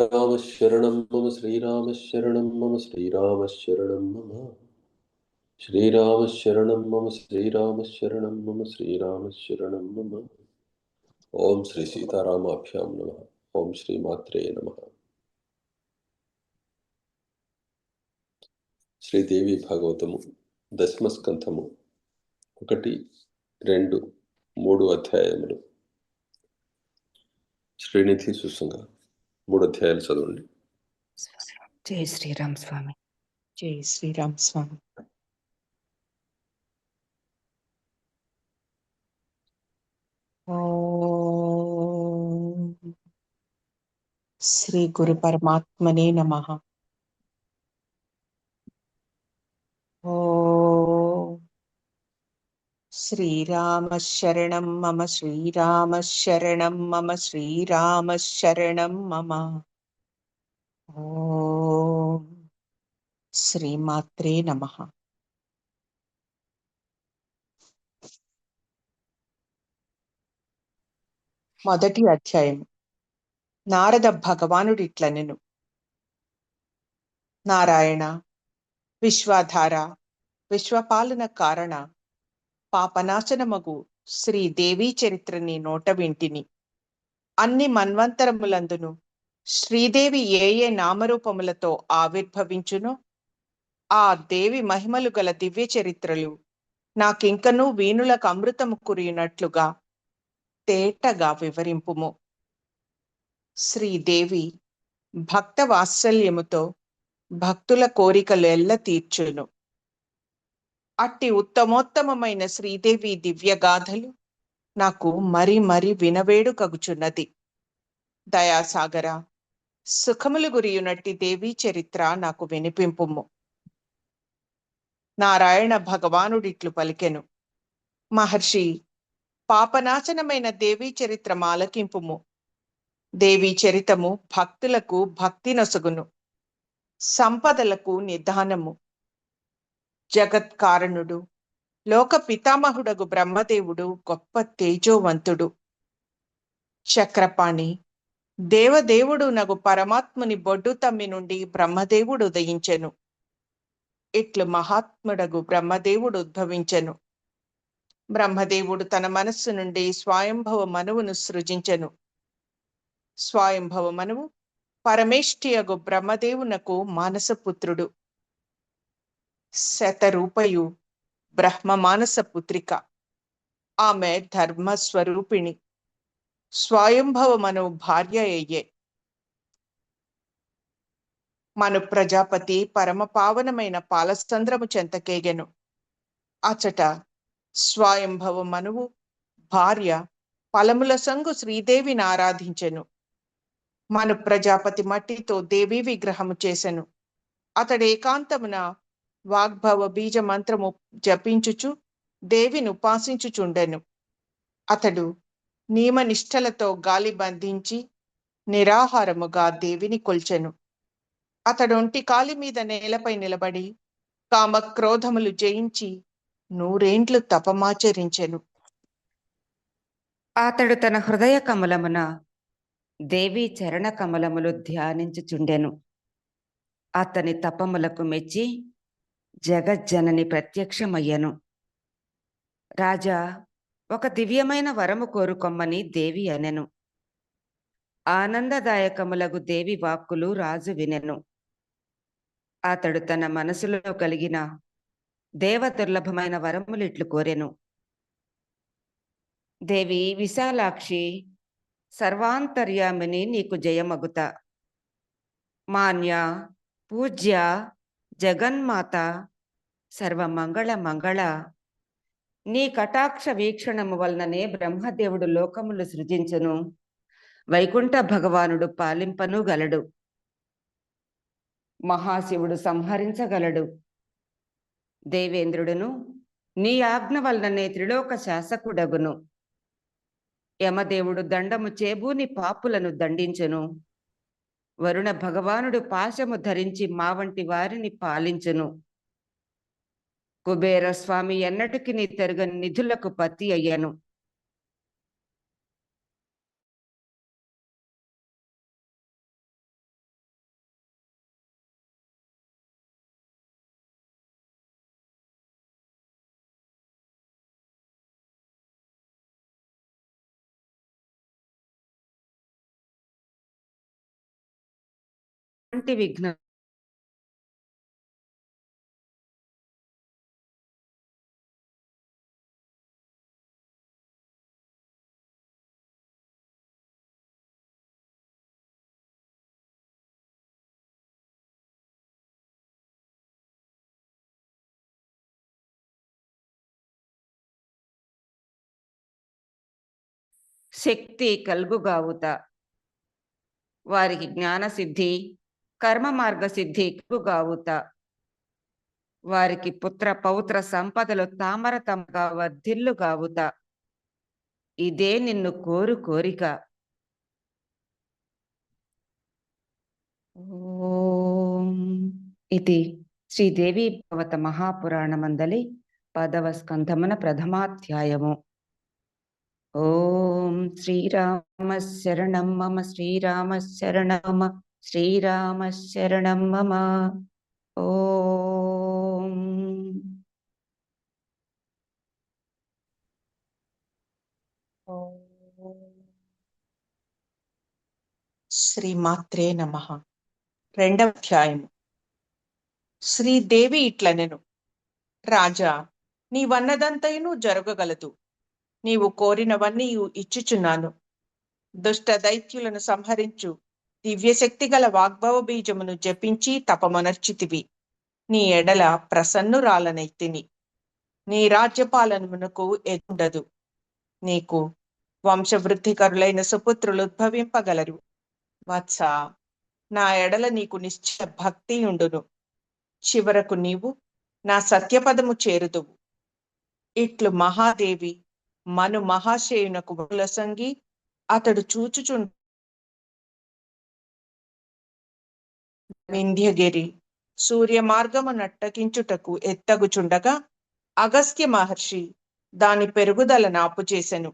శ్రీరామశరణం మమ శ్రీరామశరణం మమ శ్రీరామశరణం మమ శ్రీరామశరణం మమ శ్రీరామశరణం మమ శ్రీరామశరణం మమ ఓం శ్రీ సీతారామాభ్యాం నమ. ఓం శ్రీ మాత్రే నమ. శ్రీదేవి భాగవతము దశమస్కంధము ఒకటి రెండు మూడు అధ్యాయములు. శ్రీనిధి సుసంగా. మూడు అధ్యాయాలు చదవండి. జై శ్రీరామ్ స్వామి. జై శ్రీరామ్ స్వామి. ఓం. శ్రీ గురు పరమాత్మనే నమ. శ్రీరామ శరణం మమ శ్రీరామ శరణం మమ శ్రీరామ శరణం మమ శ్రీమాత్రే నమ. మొదటి అధ్యాయం. నారద భగవానుడిట్లనెను నారాయణ విశ్వాధార విశ్వపాలన కారణ పాపనాశనమగు శ్రీ దేవీ చరిత్రని నోట వింటిని. అన్ని మన్వంతరములందును శ్రీదేవి ఏ ఏ నామరూపములతో ఆవిర్భవించునో? ఆ దేవి మహిమలు గల దివ్య చరిత్రలు నాకింకనూ వీణులకు అమృతము కురియునట్లుగా తేటగా వివరింపుము. శ్రీదేవి భక్త వాత్సల్యముతో భక్తుల కోరికలు ఎల్ల తీర్చును. అట్టి ఉత్తమోత్తమమైన శ్రీదేవి దివ్యగాథలు నాకు మరి మరి వినవేడు కగుచున్నది. దయాసాగర సుఖములు గురియునట్టి దేవీ చరిత్ర నాకు వినిపింపుము. నారాయణ భగవానుడిట్లు పలికెను. మహర్షి పాపనాశనమైన దేవీ చరిత్ర మాలకింపుము. దేవీ చరితము భక్తులకు భక్తి నొసగును. సంపదలకు నిదానము. జగత్కారణుడు లోక పితామహుడగు బ్రహ్మదేవుడు గొప్ప తేజోవంతుడు. చక్రపాణి దేవదేవుడు నగు పరమాత్ముని బొడ్డు తమ్మి నుండి బ్రహ్మదేవుడు ఉదయించెను. ఇట్లు మహాత్ముడగు బ్రహ్మదేవుడు ఉద్భవించెను. బ్రహ్మదేవుడు తన మనస్సు నుండి స్వయంభవ మనువును సృజించెను. స్వయంభవ మనువు పరమేష్ఠియగు బ్రహ్మదేవునకు మానసపుత్రుడు శతరూపయు బ్రహ్మమానస పుత్రిక. ఆమె ధర్మస్వరూపిణి. స్వయంభవమను భార్య అయ్యే మను ప్రజాపతి పరమ పావనమైన పాలస్తంద్రము చెంతకేగెను అచట స్వయంభవ మనువు భార్య పలముల సంగు శ్రీదేవిని ఆరాధించెను. మను ప్రజాపతి మట్టితో దేవీ విగ్రహము చేసెను. అతడు ఏకాంతమున వాగ్భవ బీజ మంత్రము జపించుచు దేవిని ఉపాసించుచుండెను. అతడు నియమనిష్టలతో గాలి బంధించి నిరాహారముగా దేవిని కొల్చెను. అతడు ఒంటి కాలి మీద నేలపై నిలబడి కామక్రోధములు జయించి నూరేండ్లు తపమాచరించెను. అతడు తన హృదయ కమలమున దేవి చరణ కమలములు ధ్యానించుచుండెను. అతని తపములకు మెచ్చి జగజ్జనని ప్రత్యక్షమయ్యను. రాజా ఒక దివ్యమైన వరము కోరుకొమ్మని దేవి అనెను. ఆనందదాయకములగు దేవి వాక్కులు రాజు వినెను. అతడు తన మనసులో కలిగిన దేవ దుర్లభమైన వరములిట్లు కోరెను. దేవి విశాలాక్షి సర్వాంతర్యామిని నీకు జయమగుత మాన్య పూజ్య జగన్మాత సర్వమంగళ మంగళ. నీ కటాక్ష వీక్షణము వలననే బ్రహ్మదేవుడు లోకములు సృజించును. వైకుంఠ భగవానుడు పాలింపను గలడు. మహాశివుడు సంహరించగలడు. దేవేంద్రుడును నీ ఆజ్ఞ వలననే త్రిలోక శాసకుడగును. యమదేవుడు దండము చేబూని పాపులను దండించును. వరుణ భగవానుడు పాశము ధరించి మా వంటి వారిని పాలించును. కుబేర స్వామి ఎన్నటికి నీ తెరగని నిధులకు పత్తి అయ్యను. ఎలాంటి విఘ్న శక్తి కలుగుగావుత వారికి జ్ఞాన సిద్ధి కర్మ మార్గ సిద్ధి గావుత వారికి పుత్ర పౌత్ర సంపదలు తామరతమగా వర్ధిల్లు గావుత ఇదే నిన్ను కోరు కోరిక. ఓం. ఇది శ్రీదేవి భవత మహాపురాణమందలి పదవ స్కంధమున ప్రథమాధ్యాయము. ఓం. శ్రీరామ శరణం మమ శ్రీరామ శరణమ మమ శ్రీరామ శరణం మమ. ఓం. శ్రీమాత్రే నమ. రెండవ అధ్యాయము శ్రీదేవి ఇట్లనెను. రాజా నీవన్నదంతయును జరగగలదు. నీవు కోరినవన్నీ ఇచ్చుచున్నాను. దుష్ట దైత్యులను సంహరించు. దివ్యశక్తి గల వాగ్భవ బీజమును జపించి తపమనర్చితివి. నీ ఎడల ప్రసన్నురాలనైతిని నీ రాజ్యపాలనమునకు ఎదుండదు నీకు వంశవృద్ధికరులైన సుపుత్రులు ఉద్భవింపగలరు. వత్స నా ఎడల నీకు నిశ్చయ భక్తి ఉండును. చివరకు నీవు నా సత్యపదము చేరుదువు. ఇట్లు మహాదేవి మను మహాశయునకు సంగి అతడు చూచుచుండ వింధ్యగిరి సూర్య మార్గము నట్టకించుటకు ఎత్తగుచుండగా అగస్త్య మహర్షి దాని పెరుగుదల నాపుచేసెను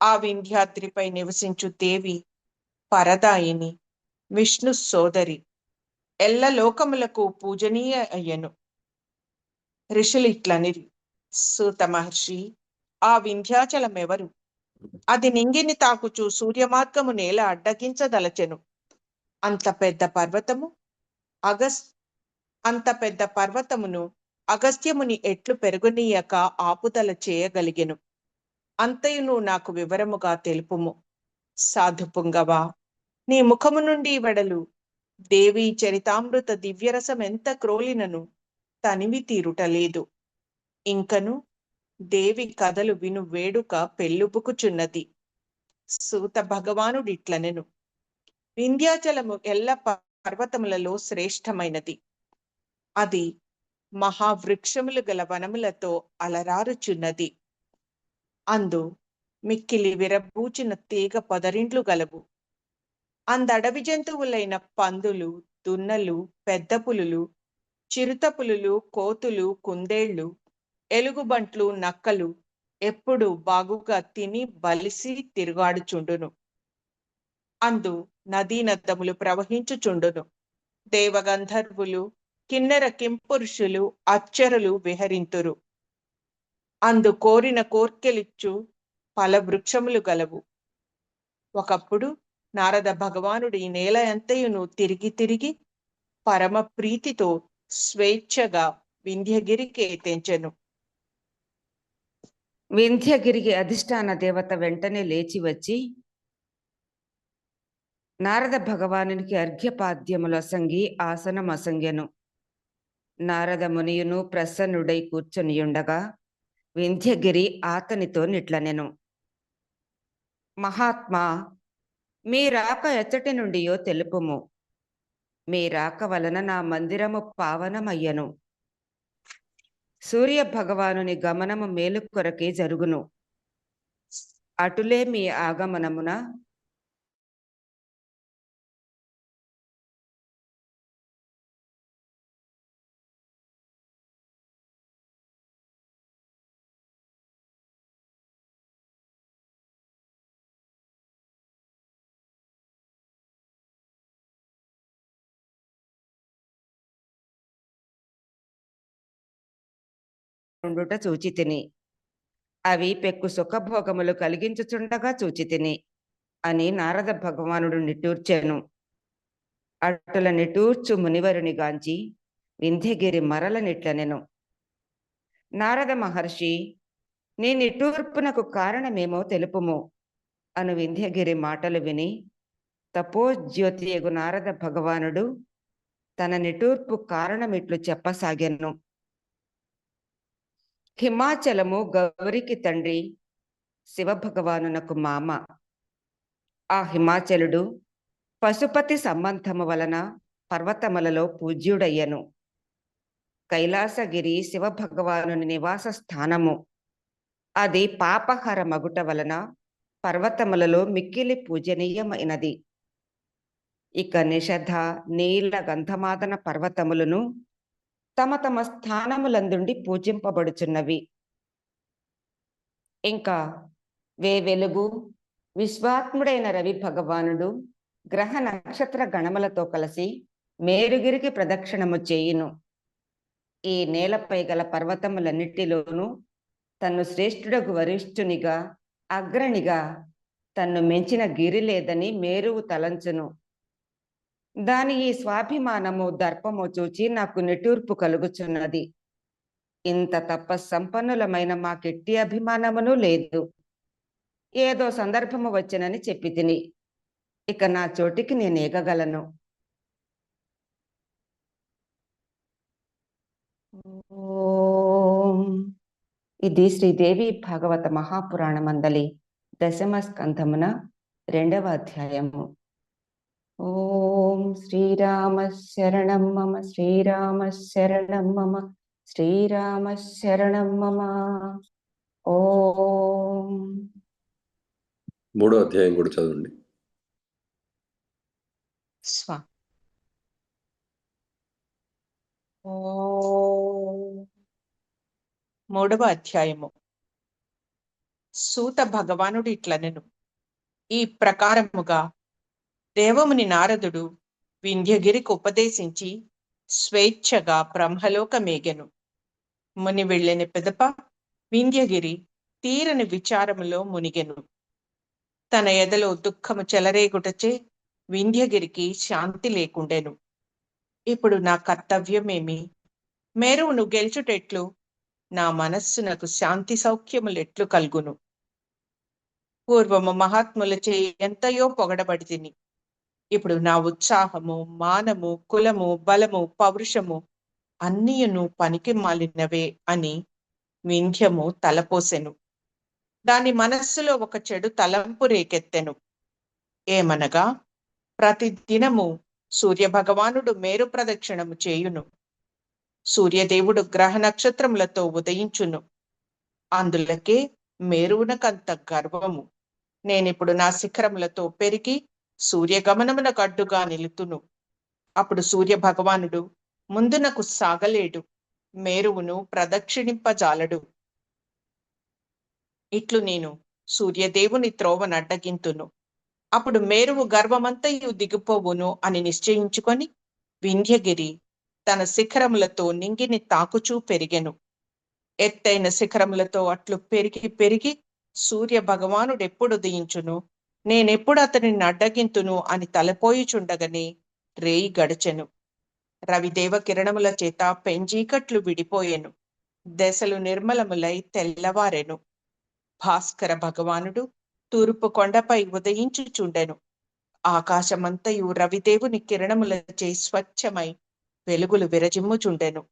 ఆ వింధ్యాద్రిపై నివసించు దేవి పరదాయిని విష్ణు సోదరి ఎల్ల లోకములకు పూజనీయ అయ్యను. ఋషులు ఇట్లనిరి సూత మహర్షి ఆ వింధ్యాచలమెవరు? అది నింగిని తాకుచు సూర్యమార్గము నేల అడ్డగించదలచెను. అంత పెద్ద పర్వతము? అగస్ అంత పెద్ద పర్వతమును అగస్త్యముని ఎట్లు పెరుగునీయక ఆపుదల చేయగలిగెను. అంతయును నాకు వివరముగా తెలుపుము. సాధు పుంగవా నీ ముఖము నుండి వెడలు. దేవి చరితామృత దివ్యరసం ఎంత క్రోలినను తనివి తీరుటలేదు. ఇంకను దేవి కథలు విను వేడుక పెళ్ళుబుకుచున్నది. సూత భగవానుడిట్లనెను. వింధ్యాచలము ఎల్ల పర్వతములలో శ్రేష్టమైనది. అది మహావృక్షములు గల వనములతో అలరారుచున్నది. అందు మిక్కిలి విరబూచిన తీగ పొదరిండ్లు గలవు. అందడవి జంతువులైన పందులు దున్నలు పెద్ద పులులు చిరుత పులులు కోతులు కుందేళ్ళు ఎలుగుబంట్లు నక్కలు ఎప్పుడు బాగుగా తిని బలిసి తిరుగాడుచుండును. అందు నదీ నద్దములు ప్రవహించుచుండును. దేవగంధర్వులు కిన్నెర కింపురుషులు అచ్చరులు విహరింతురు. అందు కోరిన కోర్కెలిచ్చు పల వృక్షములు గలవు. ఒకప్పుడు నారద భగవానుడు ఈ నేల ఎంతయును తిరిగి తిరిగి పరమ ప్రీతితో స్వేచ్ఛగా వింధ్యగిరికి తెంచెను. వింధ్యగిరికి అధిష్టాన దేవత వెంటనే లేచి వచ్చి నారద భగవానునికి అర్ఘ్యపాద్యములు సంగి ఆసనం నారద మునియును ప్రసన్నుడై కూర్చొనియుండగా వింధ్యగిరి ఆతనితో నిట్లనెను. మహాత్మా మీ రాక ఎచ్చటి నుండియో తెలుపుము. మీ రాక వలన నా మందిరము పావనమయ్యను. సూర్య భగవానుని గమనము మేలు కొరకే జరుగును. అటులే మీ ఆగమనమున ఉండుట చూచితిని అవి పెక్కు సుఖభోగములు కలిగించుచుండగా చూచితిని అని నారద భగవానుడు నిట్టూర్చాను. అటుల నిటూర్చు మునివరుని గాంచి వింధ్యగిరి మరల నిట్లనెను. నారద మహర్షి నీ నిటూర్పునకు కారణమేమో తెలుపుము అను వింధ్యగిరి మాటలు విని తపోజ్యోతియగు నారద భగవానుడు తన నిటూర్పు కారణమిట్లు చెప్పసాగాను. హిమాచలము గౌరికి తండ్రి శివభగవానునకు మామ. ఆ హిమాచలుడు పశుపతి సంబంధము వలన పర్వతములలో పూజ్యుడయ్యను. కైలాసగిరి శివభగవానుని నివాస స్థానము. అది పాపహర మగుట వలన పర్వతములలో మిక్కిలి పూజనీయమైనది. ఇక నిషధ నీల గంధమాదన పర్వతములను తమ తమ స్థానములందుండి పూజింపబడుచున్నవి. ఇంకా వే వెలుగు విశ్వాత్ముడైన రవి భగవానుడు గ్రహ నక్షత్ర గణములతో కలిసి మేరుగిరికి ప్రదక్షిణము చేయును. ఈ నేలపై గల పర్వతములన్నిటిలోనూ తన్ను శ్రేష్ఠుడకు వరిష్ఠునిగా అగ్రణిగా తన్ను మెంచిన గిరి లేదని మేరువు తలంచును. దాని ఈ స్వాభిమానము దర్పము చూచి నాకు నిటూర్పు కలుగుచున్నది. ఇంత తప్ప సంపన్నులమైన మాకెట్టి అభిమానమును లేదు. ఏదో సందర్భము వచ్చనని చెప్పి తిని ఇక నా చోటికి నేను ఏగగలను. ఓం. ఇది శ్రీదేవి భాగవత మహాపురాణమందలి దశమ స్కంధమున రెండవ అధ్యాయము. ఓం శ్రీరామ శరణం మమ శ్రీరామ శరణం మమ శ్రీరామ శరణం మమ. ఓం. మూడో అధ్యాయం కూడా చదవండి. స్వా. ఓ. మూడవ అధ్యాయము. సూత భగవానుడు ఇట్లనెను. ఈ ప్రకారముగా దేవముని నారదుడు వింధ్యగిరికి ఉపదేశించి స్వేచ్ఛగా బ్రహ్మలోకమేగెను. ముని వెళ్ళిన పెదప వింధ్యగిరి తీరని విచారములో మునిగెను. తన ఎదలో దుఃఖము చెలరేగుటచే వింధ్యగిరికి శాంతి లేకుండెను. ఇప్పుడు నా కర్తవ్యమేమి? మేరువును గెలుచుటెట్లు నా మనస్సునకు శాంతి సౌఖ్యములెట్లు కలుగును. పూర్వము మహాత్ములచే ఎంతయో పొగడబడి తిని ఇప్పుడు నా ఉత్సాహము మానము కులము బలము పౌరుషము అన్నీయును పనికి మాలినవే అని వింధ్యము తలపోసెను. దాని మనస్సులో ఒక చెడు తలంపు రేకెత్తెను. ఏమనగా ప్రతిదినము సూర్యభగవానుడు మేరు ప్రదక్షిణము చేయును. సూర్యదేవుడు గ్రహ నక్షత్రములతో ఉదయించును. అందులకే మేరువునకంత గర్వము. నేనిప్పుడు నా శిఖరములతో పెరిగి సూర్యగమనమునకు అడ్డుగా నిలుతును. అప్పుడు సూర్య భగవానుడు ముందునకు సాగలేడు మేరువును ప్రదక్షిణింపజాలడు. ఇట్లు నేను సూర్యదేవుని త్రోవనడ్డగింతును. అప్పుడు మేరువు గర్వమంతయు దిగిపోవును అని నిశ్చయించుకొని వింధ్యగిరి తన శిఖరములతో నింగిని తాకుచూ పెరిగెను. ఎత్తైన శిఖరములతో అట్లు పెరిగి పెరిగి సూర్య భగవానుడెప్పుడు ఉదయించును? నేనెప్పుడు అతనిని అడ్డగింతును అని తలపోయిచుండగని రేయి గడచెను. రవిదేవ కిరణముల చేత పెంజీకట్లు విడిపోయెను. దశలు నిర్మలములై తెల్లవారెను. భాస్కర భగవానుడు తూర్పు కొండపై ఉదయించుచుండెను. ఆకాశమంతయు రవిదేవుని కిరణములచే స్వచ్ఛమై వెలుగులు విరజిమ్ముచుండెను.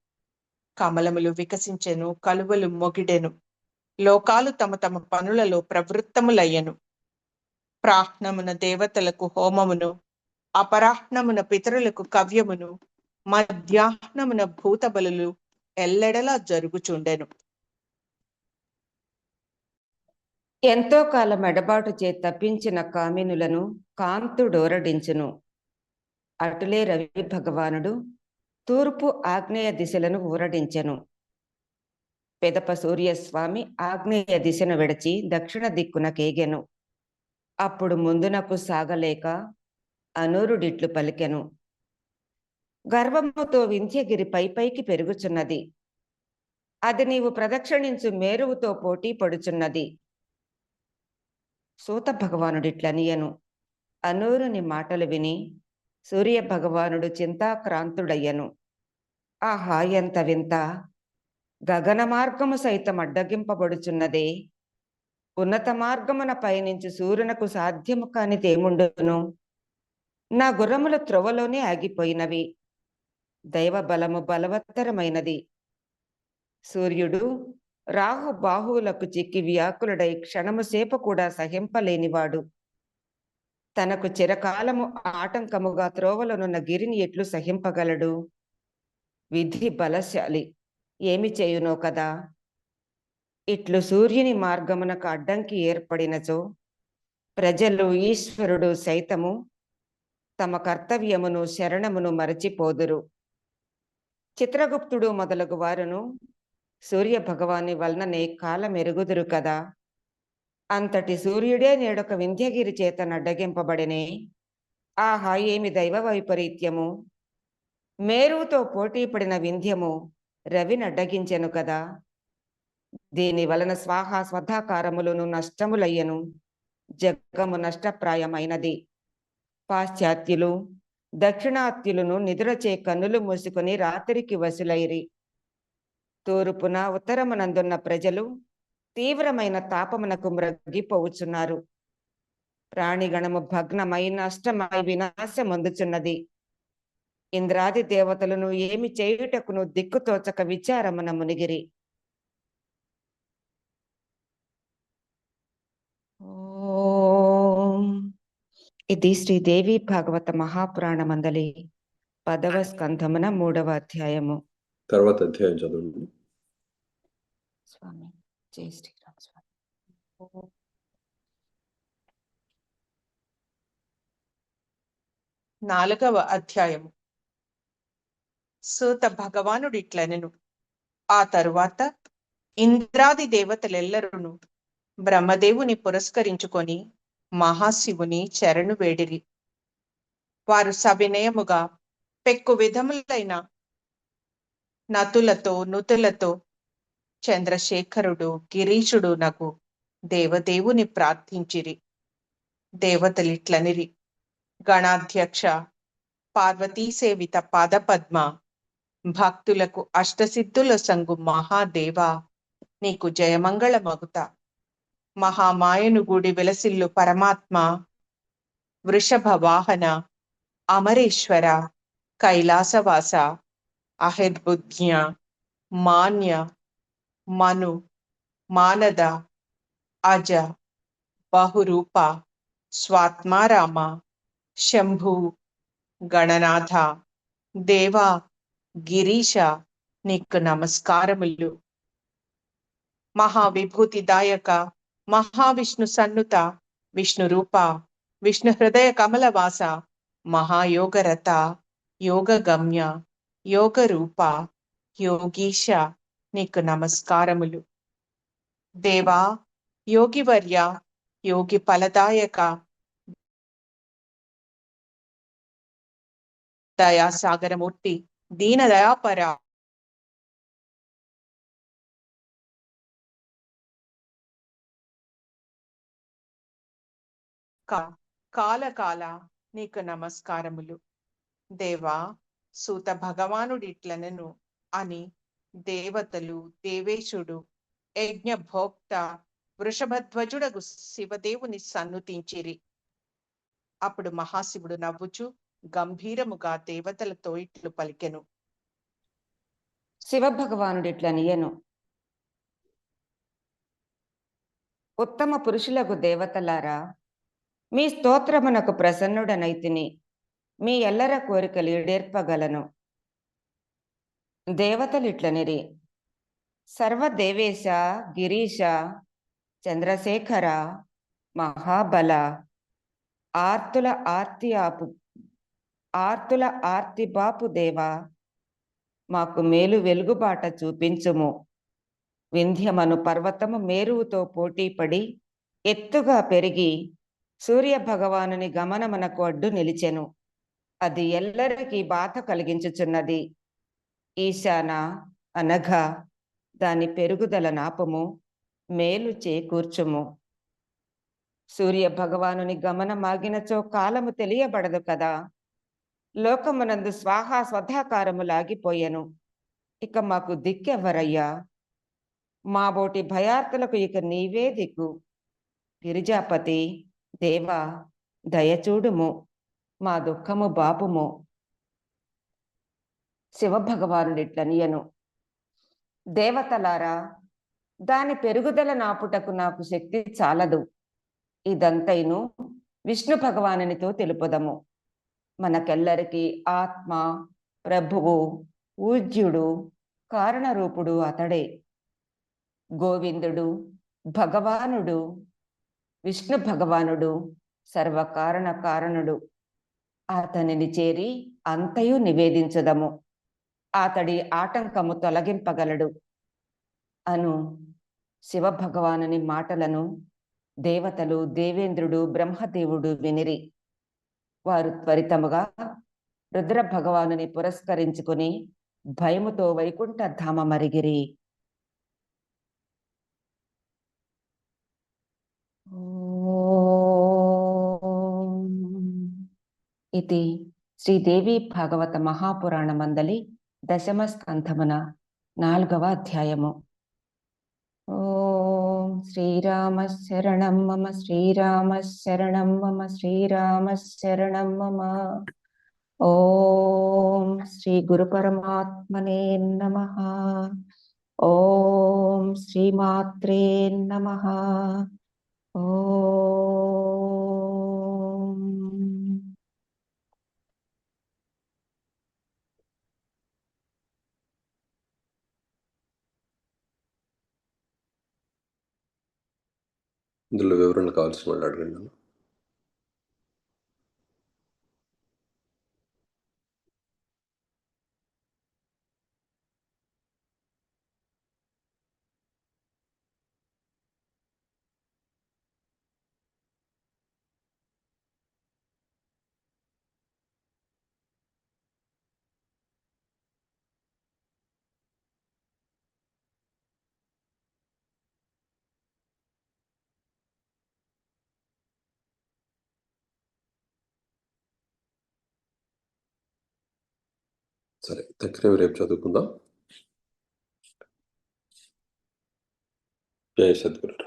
కమలములు వికసించెను కలువలు మొగిడెను. లోకాలు తమ తమ పనులలో ప్రవృత్తములయ్యను. ప్రాహ్నమున దేవతలకు హోమమును అపరాహ్నమున పితరులకు కవ్యమును మధ్యాహ్నమున భూతబలులు ఎల్లెడలా జరుగుచుండెను. ఎంతో కాలం ఎడబాటు చే తప్పించిన కామినులను కాంతుడోరడించును. అటులే రవి భగవానుడు తూర్పు ఆగ్నేయ దిశలను ఊరడించెను. పెదప సూర్యస్వామి ఆగ్నేయ దిశను విడిచి దక్షిణ దిక్కున కేగెను. అప్పుడు ముందునకు సాగలేక అనూరుడిట్లు పలికెను. గర్వముతో వింధ్యగిరి పై పైకి పెరుగుచున్నది. అది నీవు ప్రదక్షిణించు మేరువుతో పోటీ పడుచున్నది. సూత భగవానుడిట్లనియను. అనూరుని మాటలు విని సూర్య భగవానుడు చింతాక్రాంతుడయ్యను. ఆహా ఎంత వింత! గగన మార్గము సైతం అడ్డగింపబడుచున్నదే. ఉన్నత మార్గమున పయనించి సూర్యునకు సాధ్యము కానిదేముండును నా గుర్రముల త్రొవలోనే ఆగిపోయినవి. దైవ బలము బలవత్తరమైనది. సూర్యుడు రాహు బాహువులకు చిక్కి వ్యాకులుడై క్షణము సేపు కూడా సహింపలేనివాడు. తనకు చిరకాలము ఆటంకముగా త్రోవలనున్న గిరిని ఎట్లు సహింపగలడు? విధి బలశాలి. ఏమి చేయునో కదా? ఇట్లు సూర్యుని మార్గమునకు అడ్డంకి ఏర్పడినచో ప్రజలు ఈశ్వరుడు సైతము తమ కర్తవ్యమును శరణమును మరచిపోదురు. చిత్రగుప్తుడు మొదలగు వారును సూర్య భగవాని వలననే కాలమెరుగుదురు కదా. అంతటి సూర్యుడే నేడొక వింధ్యగిరి చేత నడ్డగింపబడినే ఆహా ఏమి దైవ వైపరీత్యము? మేరుతో పోటీ పడిన వింధ్యము రవి నడ్డగించెను కదా. దీని వలన స్వాహ స్వధాకారములను నష్టములయ్యను. జగము నష్టప్రాయమైనది. పాశ్చాత్యులు దక్షిణాత్యులను నిద్రచే కన్నులు మూసుకొని రాత్రికి వసులైరి. తూర్పున ఉత్తరమునందున్న ప్రజలు తీవ్రమైన తాపమునకు మ్రగ్గిపోవుచున్నారు ప్రాణిగణము భగ్నమై నష్టమై వినాశమొందుచున్నది. ఇంద్రాది దేవతలను ఏమి చేయుటకును దిక్కుతోచక విచారమున మునిగిరి ఓం ఇది శ్రీదేవి భాగవత మహాపురాణమందలి పదవ స్కంధమున మూడవ అధ్యాయము. తర్వాత అధ్యాయం చదవండి స్వామి జై శ్రీరామ్ స్వామి. నాలుగవ అధ్యాయము. సూత భగవానుడిట్లనెను. ఆ తరువాత ఇంద్రాది దేవతలెల్లరును బ్రహ్మదేవుని పురస్కరించుకొని మహాశివుని చరణు వేడిరి. వారు సవినయముగా పెక్కు విధములైన నతులతో నుతులతో చంద్రశేఖరుడు గిరీశుడు నకు దేవదేవుని ప్రార్థించిరి. దేవతలిట్లనిరి. గణాధ్యక్ష పార్వతీ సేవిత పాదపద్మ భక్తులకు అష్టసిద్ధుల సంగు మహాదేవ నీకు జయమంగళమగుతా మహామాయనుగూడి వెలసిల్లు పరమాత్మ వృషభ వాహన అమరేశ్వర కైలాసవాస అహద్బుద్ధ్య మాన్య మను మానద అజ బహురూప స్వాత్మారామ శంభు గణనాథ దేవా గిరీశ నీకు నమస్కారములు. మహావిభూతిదాయక మహావిష్ణు సన్నుత విష్ణు రూప విష్ణు హృదయ కమలవాస మహాయోగరత యోగగమ్య యోగ రూప యోగీశ నీకు నమస్కారములు. దేవా యోగివర్య యోగి ఫలదాయక దయాసాగరమూర్తి దీన కా- కాలకాల నీకు నమస్కారములు. దేవా సూత భగవానుడిట్లనను అని దేవతలు దేవేశుడు యజ్ఞ భోక్త వృషభధ్వజుడగు శివదేవుని సన్నుతించిరి. అప్పుడు మహాశివుడు నవ్వుచు గంభీరముగా దేవతలతో ఇట్లు పలికెను. శివభగవానుడిట్లనియను. ఉత్తమ పురుషులకు దేవతలారా మీ స్తోత్రమునకు ప్రసన్నుడనైతిని. మీ ఎల్లర కోరికలు ఈడేర్పగలను. దేవతలిట్లనిరి. సర్వదేవేశ గిరీశ చంద్రశేఖర మహాబల ఆర్తుల ఆర్తి ఆపు ఆర్తుల ఆర్తి బాపు దేవా మాకు మేలు వెలుగుబాట చూపించుము. వింధ్యమను పర్వతము మేరువుతో పోటీపడి ఎత్తుగా పెరిగి సూర్య భగవానుని గమనమునకు అడ్డు నిలిచెను. అది ఎల్లరికీ బాధ కలిగించుచున్నది. ఈశాన అనగా దాని పెరుగుదల నాపము మేలు చేకూర్చుము. సూర్య భగవానుని గమనమాగినచో కాలము తెలియబడదు కదా. లోకమునందు స్వాహా స్వధాకారము లాగిపోయెను. ఇక మాకు దిక్కెవ్వరయ్యా మాబోటి బోటి ఇక నీవే దిక్కు. గిరిజాపతి దేవా దయచూడుము మా దుఃఖము బాపుము. శివభగవానుడిట్లనియను. దేవతలారా దాని పెరుగుదల నాపుటకు నాకు శక్తి చాలదు. ఇదంతైను విష్ణు భగవానునితో తెలుపుదము. మనకెల్లరికి ఆత్మ ప్రభువు పూజ్యుడు కారణరూపుడు అతడే. గోవిందుడు భగవానుడు విష్ణు భగవానుడు సర్వకారణ కారణుడు. అతనిని చేరి అంతయు నివేదించదము. అతడి ఆటంకము తొలగింపగలడు. అను శివభగవానుని మాటలను దేవతలు దేవేంద్రుడు బ్రహ్మదేవుడు వినిరి. వారు త్వరితముగా రుద్ర భగవానుని పురస్కరించుకుని భయముతో వైకుంఠ మరిగిరి ఇది శ్రీదేవి భాగవత మహాపురాణ మందలి దశమ స్కంధమున నాలుగవ అధ్యాయము ఓం శ్రీరామ శరణం మమ శ్రీరామ శరణం మమ శ్రీరామ శరణం మమ ఓం శ్రీ గురు పరమాత్మనే నమ ఓం శ్రీమాత్రే నమ ఓ ఇందులో వివరణ కావాల్సిన వాళ్ళు అడగండి సరే తక్షణమే రేపు చదువుకుందాం. జయ సద్గురు.